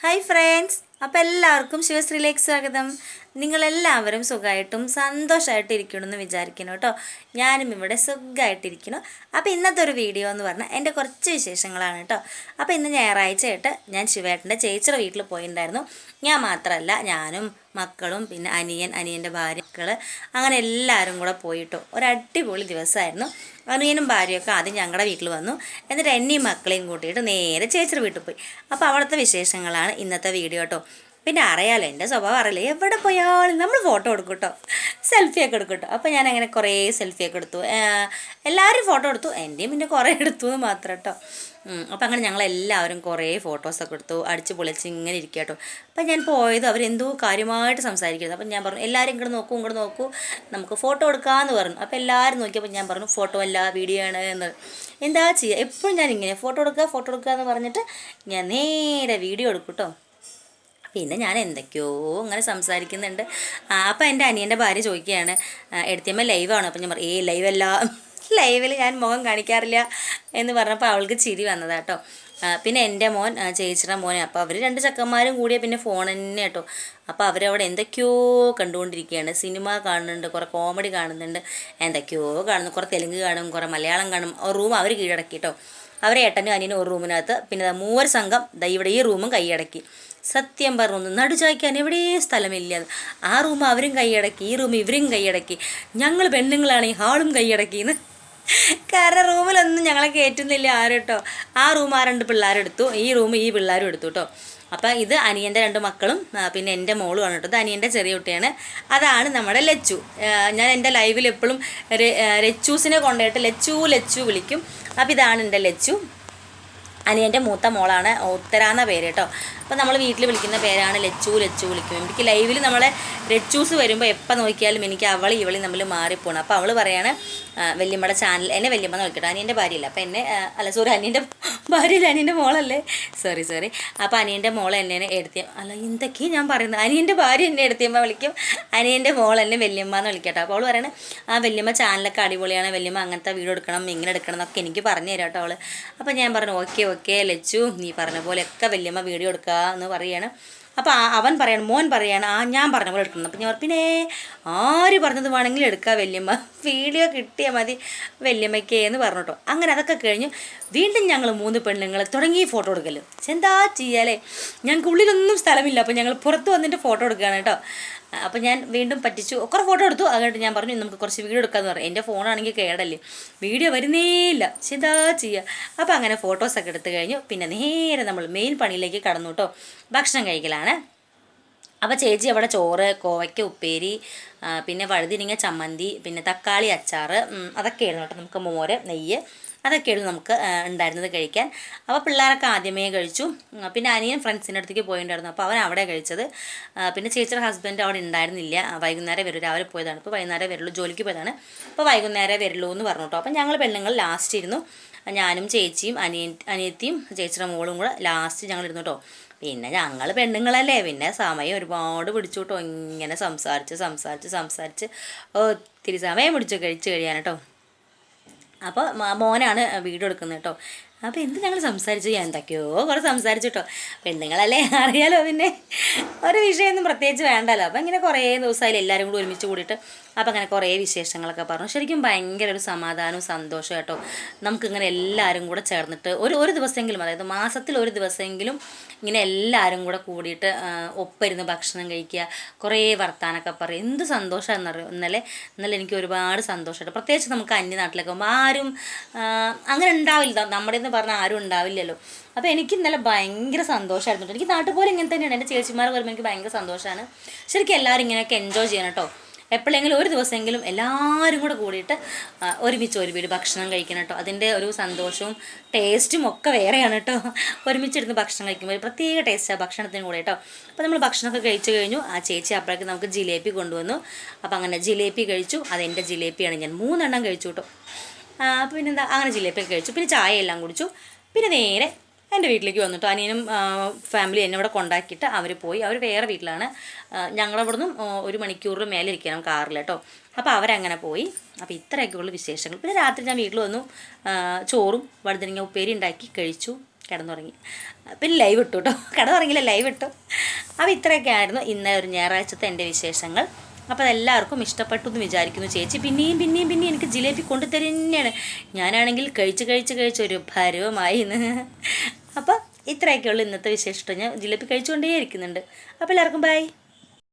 Hi friends അപ്പോൾ എല്ലാവർക്കും ശിവശ്രീലേക്ക് സ്വാഗതം. നിങ്ങളെല്ലാവരും സുഖമായിട്ടും സന്തോഷമായിട്ട് ഇരിക്കണമെന്ന് വിചാരിക്കണം കേട്ടോ. ഞാനും ഇവിടെ സുഖമായിട്ടിരിക്കണം അപ്പോൾ ഇന്നത്തെ ഒരു വീഡിയോ എന്ന് പറഞ്ഞാൽ എന്റെ കുറച്ച് വിശേഷങ്ങളാണ് കേട്ടോ. അപ്പോൾ ഇന്ന് ഞായറാഴ്ച ആയിട്ട് ഞാൻ ശിവേട്ടന്റെ ചേച്ചിയുടെ വീട്ടിൽ പോയിട്ടുണ്ടായിരുന്നു ഞാൻ മാത്രമല്ല ഞാനും മക്കളും പിന്നെ അനിയൻ അനിയന്റെ ഭാര്യ മക്കൾ അങ്ങനെ എല്ലാവരും കൂടെ പോയിട്ടോ. ഒരു അടിപൊളി ദിവസമായിരുന്നു അനിയനും ഭാര്യയൊക്കെ ആദ്യം ഞങ്ങളുടെ വീട്ടിൽ വന്നു. എന്നിട്ട് എന്നെയും മക്കളെയും കൂട്ടിയിട്ട് നേരെ ചേച്ചിയുടെ വീട്ടിൽ പോയി. അപ്പോൾ അവിടുത്തെ വിശേഷങ്ങളാണ് ഇന്നത്തെ വീഡിയോ കേട്ടോ. പിന്നെ അറിയാലോ എന്റെ സ്വഭാവം അറിയില്ല. എവിടെ പോയാലും നമ്മൾ ഫോട്ടോ എടുക്കും കേട്ടോ സെൽഫിയൊക്കെ എടുക്കും കേട്ടോ അപ്പോൾ ഞാൻ അങ്ങനെ കുറേ സെൽഫിയൊക്കെ എടുത്തു എല്ലാവരും ഫോട്ടോ എടുത്തു. എന്റെയും പിന്നെ കുറേ എടുത്തു എന്ന് മാത്രം കേട്ടോ അപ്പോൾ അങ്ങനെ ഞങ്ങൾ എല്ലാവരും കുറേ ഫോട്ടോസൊക്കെ എടുത്തു. അടിച്ച് പൊളിച്ച് ഇങ്ങനെ ഇരിക്കുക കേട്ടോ അപ്പം ഞാൻ പോയത് അവരെന്തോ കാര്യമായിട്ട് സംസാരിക്കുന്നത് അപ്പം ഞാൻ പറഞ്ഞു എല്ലാവരും ഇങ്ങോട്ട് നോക്കൂ ഇങ്ങോട്ട് നോക്കൂ. നമുക്ക് ഫോട്ടോ എടുക്കാമെന്ന് പറഞ്ഞു. അപ്പോൾ എല്ലാവരും നോക്കിയപ്പോൾ ഞാൻ പറഞ്ഞു ഫോട്ടോ അല്ല വീഡിയോ ആണ്. എന്ന് എന്താ ചെയ്യുക എപ്പോഴും ഞാൻ ഇങ്ങനെ ഫോട്ടോ എടുക്കുക ഫോട്ടോ എടുക്കുക എന്ന് പറഞ്ഞിട്ട് ഞാൻ നേരെ വീഡിയോ എടുക്കും കേട്ടോ പിന്നെ ഞാൻ എന്തൊക്കെയോ ഇങ്ങനെ സംസാരിക്കുന്നുണ്ട്. അപ്പോൾ അപ്പം എന്റെ അനിയന്റെ ഭാര്യ ചോദിക്കുകയാണ് എടുത്തിയമ്മ ലൈവാണ് അപ്പം ഞാൻ പറയും ഏ ലൈവല്ല ലൈവിൽ ഞാൻ മുഖം കാണിക്കാറില്ല. എന്ന് പറഞ്ഞപ്പോൾ അവൾക്ക് ചിരി വന്നതാട്ടോ പിന്നെ എന്റെ മോൻ ചേച്ചിയുടെ മോനെ. അപ്പോൾ അവർ രണ്ട് ചക്കന്മാരും കൂടിയ പിന്നെ ഫോൺ തന്നെ കേട്ടോ അപ്പോൾ അവരവിടെ എന്തൊക്കെയോ കണ്ടുകൊണ്ടിരിക്കുകയാണ്. സിനിമ കാണുന്നുണ്ട് കുറേ കോമഡി കാണുന്നുണ്ട് എന്തൊക്കെയോ കാണുന്നു. കുറേ തെലുങ്ക് കാണും കുറേ മലയാളം കാണും. റൂം അവർ കീഴടക്കി കേട്ടോ അവരെ ഏട്ടനും അനിയനും ഒരു റൂമിനകത്ത്. പിന്നെ മൂവർ സംഘം ദാ ഇവിടെ ഈ റൂമും കൈയടക്കി. സത്യം പറഞ്ഞു നടുചായ്ക്കാൻ എവിടെയും സ്ഥലമില്ല. ആ റൂം അവരും കൈയടക്കി ഈ റൂം ഇവരും കൈയടക്കി. ഞങ്ങൾ പെണ്ണുങ്ങളാണ് ഈ ഹാളും കൈയടക്കിയെന്ന് കാരണം റൂമിലൊന്നും ഞങ്ങളെ കയറ്റുന്നില്ല ആരും കേട്ടോ. ആ റൂം ആ രണ്ട് പിള്ളേരെടുത്തു. ഈ റൂം ഈ പിള്ളേരും എടുത്തു കേട്ടോ. അപ്പം ഇത് അനിയന്റെ രണ്ട് മക്കളും പിന്നെ എന്റെ മോളും കേട്ടോ ഇത് അനിയന്റെ ചെറിയ കുട്ടിയാണ്. അതാണ് നമ്മുടെ ലച്ചു. ഞാൻ എന്റെ ലൈവിൽ എപ്പോഴും ലച്ചൂസിനെ കൊണ്ടുപോയിട്ട് ലച്ചു ലച്ചു വിളിക്കും. അപ്പം ഇതാണ് എന്റെ ലച്ചു. അനിയന്റെ മൂത്ത മോളാണ് ഉത്തര എന്ന പേര് കേട്ടോ അപ്പോൾ നമ്മൾ വീട്ടിൽ വിളിക്കുന്ന പേരാണ് ലച്ചു ലച്ചു വിളിക്കും. എനിക്ക് ലൈവിൽ നമ്മളെ ലച്ചൂസ് വരുമ്പോൾ എപ്പോൾ നോക്കിയാലും എനിക്ക് അവളി ഇവളി നമ്മൾ മാറിപ്പോണം. അപ്പോൾ അവൾ പറയുകയാണ് വല്യമ്മയുടെ ചാനൽ എന്നെ വല്യമ്മ നോക്കിയിട്ടോ അനിയന്റെ ഭാര്യയില്ല. അപ്പോൾ എന്നെ അല്ല സോറി അനിയന്റെ ഭാര്യയില്ല അനിയന്റെ മോളല്ലേ? സോറി സോറി അപ്പോൾ അനിയന്റെ മോൾ എന്നെ എടുത്തിയ അല്ല എന്തൊക്കെയാണ് ഞാൻ പറയുന്നത്? അനിയന്റെ ഭാര്യ എന്നെ എടുത്തിയമ്മ വിളിക്കും. അനിയന്റെ മോൾ എന്നെ വല്യമ്മ എന്ന് വിളിക്കട്ടോ. അപ്പോൾ അവൾ പറയണേ ആ വല്യമ്മ ചാനലൊക്കെ അടിപൊളിയാണ്. വല്യമ്മ അങ്ങനത്തെ വീഡിയോ എടുക്കണം ഇങ്ങനെ എടുക്കണം എന്നൊക്കെ എനിക്ക് പറഞ്ഞു തരാം കേട്ടോ അവൾ അപ്പോൾ ഞാൻ പറഞ്ഞു ഓക്കെ ഓക്കെ ലച്ചു നീ പറഞ്ഞ പോലെയൊക്കെ വല്യമ്മ വീഡിയോ എടുക്കുക എന്ന് പറയാണ്. അപ്പോൾ അവൻ പറയണം മോൻ പറയാണ് ആ ഞാൻ പറഞ്ഞ പോലെ എടുക്കണം. അപ്പം ഞാൻ പിന്നെ ആര് പറഞ്ഞത് വേണമെങ്കിലും എടുക്കാം വല്യമ്മ. വീഡിയോ കിട്ടിയാൽ മതി വല്യമ്മയ്ക്ക് എന്ന് പറഞ്ഞു അങ്ങനെ അതൊക്കെ കഴിഞ്ഞു വീണ്ടും ഞങ്ങൾ മൂന്ന് പെണ്ണുങ്ങൾ തുടങ്ങി ഫോട്ടോ എടുക്കൽ. എന്താ ചെയ്യാലേ? ഞങ്ങൾക്ക് ഉള്ളിലൊന്നും സ്ഥലമില്ല. അപ്പോൾ ഞങ്ങൾ പുറത്ത് വന്നിട്ട് ഫോട്ടോ എടുക്കുകയാണ് കേട്ടോ അപ്പോൾ ഞാൻ വീണ്ടും പറ്റിച്ചു. കുറേ ഫോട്ടോ എടുത്തു. അതുകൊണ്ട് ഞാൻ പറഞ്ഞു നമുക്ക് കുറച്ച് വീഡിയോ എടുക്കാമെന്ന് പറഞ്ഞു. എന്റെ ഫോണാണെങ്കിൽ കേടല്ലേ? വീഡിയോ വരുന്നേ ഇല്ല പക്ഷെ എന്താ ചെയ്യുക അപ്പോൾ അങ്ങനെ ഫോട്ടോസൊക്കെ എടുത്തു കഴിഞ്ഞു. പിന്നെ നേരെ നമ്മൾ മെയിൻ പണിയിലേക്ക് കടന്നു കേട്ടോ. ഭക്ഷണം കഴിക്കലാണ്. അപ്പോൾ ചേച്ചി അവിടെ ചോറ് കോവയ്ക്ക ഉപ്പേരി പിന്നെ വഴുതിരിങ്ങ ചമ്മന്തി പിന്നെ തക്കാളി അച്ചാർ അതൊക്കെ അതൊക്കെയായിരുന്നു കേട്ടോ നമുക്ക് മോര് നെയ്യ് അതൊക്കെയായിരുന്നു നമുക്ക് ഉണ്ടായിരുന്നത് കഴിക്കാൻ. അപ്പോൾ പിള്ളേരൊക്കെ ആദ്യമേ കഴിച്ചു. പിന്നെ അനിയൻ ഫ്രണ്ട്സിന്റെ അടുത്തേക്ക് പോയിട്ടുണ്ടായിരുന്നു അപ്പോൾ അവൻ അവിടെ കഴിച്ചത്. പിന്നെ ചേച്ചിയുടെ ഹസ്ബൻഡ് അവിടെ ഉണ്ടായിരുന്നില്ല. വൈകുന്നേരം വരും. രാവിലെ പോയതാണ്. ഇപ്പോൾ വൈകുന്നേരം വരുള്ളൂ ജോലിക്ക് പോയതാണ്. അപ്പോൾ വൈകുന്നേരം വരുള്ളൂ എന്ന് പറഞ്ഞു കേട്ടോ. അപ്പോൾ ഞങ്ങൾ പെണ്ണുങ്ങൾ ലാസ്റ്റ് ഇരുന്നു. ഞാനും ചേച്ചിയും അനിയൻ അനിയത്തിയും ചേച്ചിയുടെ മോളും കൂടെ ലാസ്റ്റ് ഞങ്ങൾ ഇരുന്നു കേട്ടോ. പിന്നെ ഞങ്ങൾ പെണ്ണുങ്ങളല്ലേ. പിന്നെ സമയം ഒരുപാട് പിടിച്ചു കേട്ടോ. ഇങ്ങനെ സംസാരിച്ച് സംസാരിച്ച് സംസാരിച്ച്. ഒത്തിരി സമയം പിടിച്ചു കഴിച്ച് കഴിയാൻ കേട്ടോ. അപ്പോൾ മോനാണ് വീഡിയോ എടുക്കുന്നത് കേട്ടോ അപ്പോൾ എന്ത് ഞങ്ങൾ സംസാരിച്ചു? എന്തൊക്കെയോ കുറേ സംസാരിച്ചു കേട്ടോ പെണ്ണുങ്ങളല്ലേ? അറിയാലോ പിന്നെ. ഒരു വിഷയമൊന്നും പ്രത്യേകിച്ച് വേണ്ടല്ലോ. അപ്പോൾ ഇങ്ങനെ കുറേ ദിവസമായാലും എല്ലാവരും കൂടി ഒരുമിച്ച് കൂടിയിട്ട് അപ്പോൾ അങ്ങനെ കുറേ വിശേഷങ്ങളൊക്കെ പറഞ്ഞു. ശരിക്കും ഭയങ്കര ഒരു സമാധാനവും സന്തോഷവും കേട്ടോ നമുക്കിങ്ങനെ എല്ലാവരും കൂടെ ചേർന്നിട്ട് ഒരു ഒരു ദിവസമെങ്കിലും അതായത് മാസത്തിൽ ഒരു ദിവസമെങ്കിലും ഇങ്ങനെ എല്ലാവരും കൂടെ കൂടിയിട്ട് ഒപ്പരുന്ന് ഭക്ഷണം കഴിക്കുക കുറേ വർത്താനൊക്കെ പറയും എന്ത് സന്തോഷമാണെന്നറിയോ? ഇന്നലെ ഇന്നലെ എനിക്ക് ഒരുപാട് സന്തോഷമായിട്ട് പ്രത്യേകിച്ച് നമുക്ക് അന്യനാട്ടിലൊക്കെ ആരും അങ്ങനെ ഉണ്ടാവില്ല. നമ്മുടെ പറഞ്ഞാൽ ആരും ഉണ്ടാവില്ലല്ലോ. അപ്പോൾ എനിക്ക് ഇന്നലെ ഭയങ്കര സന്തോഷമായിരുന്നു എനിക്ക് നാട്ടിൽ പോലും ഇങ്ങനെ തന്നെയാണ്. എന്റെ ചേച്ചിമാർ വരുമ്പോൾ എനിക്ക് ഭയങ്കര സന്തോഷമാണ് ശരിക്കും എല്ലാവരും ഇങ്ങനെയൊക്കെ എൻജോയ് ചെയ്യണം കേട്ടോ. എപ്പോഴെങ്കിലും ഒരു ദിവസമെങ്കിലും എല്ലാവരും കൂടെ കൂടിയിട്ട് ഒരുമിച്ച് ഒരു വീട് ഭക്ഷണം കഴിക്കണം കേട്ടോ. അതിന്റെ ഒരു സന്തോഷവും ടേസ്റ്റും ഒക്കെ വേറെയാണ് കേട്ടോ. ഒരുമിച്ചിരുന്ന് ഭക്ഷണം കഴിക്കുമ്പോൾ ഒരു പ്രത്യേക ടേസ്റ്റാണ് ഭക്ഷണത്തിന് കൂടെ കേട്ടോ. അപ്പോൾ നമ്മൾ ഭക്ഷണമൊക്കെ കഴിച്ചു കഴിഞ്ഞു. ആ ചേച്ചി അപ്പോഴേക്ക് നമുക്ക് ജിലേബി കൊണ്ടുവന്നു. അപ്പോൾ അങ്ങനെ ജിലേബി കഴിച്ചു. അതെന്റെ ജിലേബിയാണ്. ഞാൻ മൂന്നെണ്ണം കഴിച്ചു കേട്ടോ. പിന്നെന്താ അങ്ങനെ ജിലേബിയൊക്കെ കഴിച്ചു. പിന്നെ ചായ എല്ലാം കുടിച്ചു. പിന്നെ നേരെ എന്റെ വീട്ടിലേക്ക് വന്നിട്ട്. അനിയനും ഫാമിലി എന്നെ ഇവിടെ കൊണ്ടാക്കിയിട്ട് അവർ പോയി. അവർ വേറെ വീട്ടിലാണ്. ഞങ്ങളവിടെ നിന്നും ഒരു മണിക്കൂറിൽ മേലെ ഇരിക്കണം കാറിൽ കേട്ടോ. അപ്പോൾ അവരങ്ങനെ പോയി. അപ്പോൾ ഇത്രയൊക്കെയുള്ള വിശേഷങ്ങൾ. പിന്നെ രാത്രി ഞാൻ വീട്ടിൽ വന്നു. ചോറും വഴുതനങ്ങ ഉപ്പേരി ഉണ്ടാക്കി കഴിച്ചു. കിടന്നുറങ്ങി. പിന്നെ ലൈവ് ഇട്ടു കേട്ടോ. കിടന്നുറങ്ങിയില്ല ലൈവ് ഇട്ടു. അപ്പോൾ ഇത്രയൊക്കെ ആയിരുന്നു ഇന്നലെ ഒരു ഞായറാഴ്ചത്തെ എന്റെ വിശേഷങ്ങൾ. അപ്പോൾ അതെല്ലാവർക്കും ഇഷ്ടപ്പെട്ടു എന്ന് വിചാരിക്കുന്നു ചേച്ചി. പിന്നെയും പിന്നെയും പിന്നെയും എനിക്ക് ജിലേബി കൊണ്ടു തന്നെയാണ് ഞാനാണെങ്കിൽ കഴിച്ച് കഴിച്ച് കഴിച്ച് ഒരു ഭരവമായി ഇന്ന്. അപ്പോൾ ഇത്രയൊക്കെയുള്ളൂ ഇന്നത്തെ വിശേഷം ഞാൻ ജിലേബി കഴിച്ചുകൊണ്ടേ ഇരിക്കുന്നുണ്ട് അപ്പോൾ എല്ലാവർക്കും ബൈ